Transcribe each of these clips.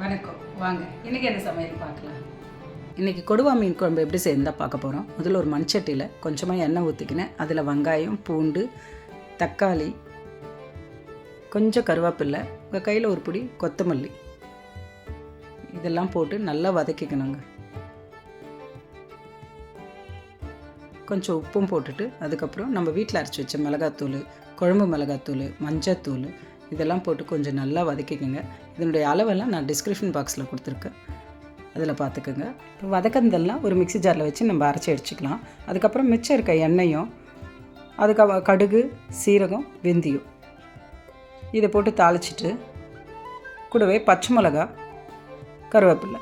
வணக்கம். வாங்க இன்றைக்கி என்ன சமையல் பார்க்கலாம். இன்றைக்கி கொடுவா மீன் குழம்பு எப்படி செய்யறதா பார்க்க போகிறோம் முதல்ல ஒரு மண்சட்டியில் கொஞ்சமாக எண்ணெய் ஊற்றிக்கினேன் அதில் வெங்காயம் பூண்டு தக்காளி கொஞ்சம் கருவேப்பில்லை உங்கள் கையில் ஒரு பிடி கொத்தமல்லி. இதெல்லாம் போட்டு நல்லா வதக்கிக்கணுங்க. கொஞ்சம் உப்பும் போட்டுட்டு அதுக்கப்புறம் நம்ம வீட்டில் அரைச்சி வச்ச மிளகாத்தூள் குழம்பு மிளகாத்தூள் மஞ்சத்தூள் இதெல்லாம் போட்டு கொஞ்சம் நல்லா வதக்கிக்கோங்க. இதனுடைய அளவெல்லாம் நான் டிஸ்கிரிப்ஷன் பாக்ஸில் கொடுத்துருக்கேன். அதில் பார்த்துக்கோங்க. இப்போ வதக்கந்தெல்லாம் ஒரு மிக்ஸி ஜாரில் வச்சு நம்ம அரைச்சி அடிச்சுக்கலாம் அதுக்கப்புறம் மிச்சம் இருக்க எண்ணெயும் அதுக்கு கடுகு சீரகம் வெந்தயம் இதை போட்டு தாளிச்சிட்டு கூடவே பச்சை மிளகா கருவேப்பில்லை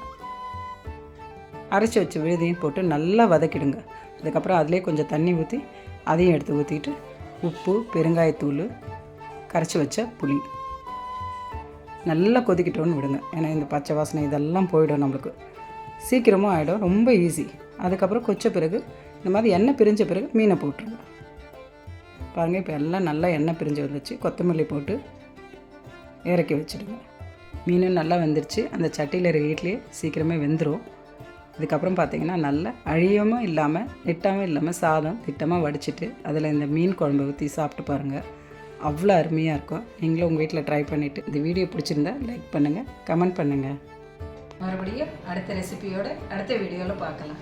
அரைச்சி வச்ச விழுதையும் போட்டு நல்லா வதக்கிடுங்க. அதுக்கப்புறம் அதிலே கொஞ்சம் தண்ணி ஊற்றி அதையும் எடுத்து ஊற்றிட்டு உப்பு பெருங்காயத்தூள் கரைச்சி வச்ச புளி. நல்லா கொதிக்கிட்டோன்னு விடுங்க. ஏன்னா இந்த பச்சை வாசனை இதெல்லாம் போயிடும் நம்மளுக்கு. சீக்கிரமும் ஆகிடும் ரொம்ப ஈஸி அதுக்கப்புறம் கொச்ச பிறகு இந்த மாதிரி எண்ணெய் பிரிஞ்ச பிறகு மீனை போட்டுருங்க. பாருங்கள் இப்போ எல்லாம் நல்லா எண்ணெய் பிரிஞ்சு வந்துச்சு கொத்தமல்லி போட்டு இறக்கி வச்சுடுங்க. மீனும் நல்லா வெந்துருச்சு. அந்த சட்டியில் இருக்க இட்லியே சீக்கிரமே வெந்துடும் இதுக்கப்புறம் பார்த்திங்கன்னா நல்லா அழியமும் இல்லாமல் நெட்டாமல் இல்லாமல் சாதம் திட்டமாக வடிச்சிட்டு அதில் இந்த மீன் குழம்பு ஊற்றி சாப்பிட்டு பாருங்கள் அவ்வளோ அருமையாக இருக்கும் நீங்களும் உங்கள் வீட்டில் ட்ரை பண்ணிவிட்டு இந்த வீடியோ பிடிச்சிருந்தா லைக் பண்ணுங்கள் கமெண்ட் பண்ணுங்கள் மறுபடியும் அடுத்த ரெசிபியோட அடுத்த வீடியோவில் பார்க்கலாம்.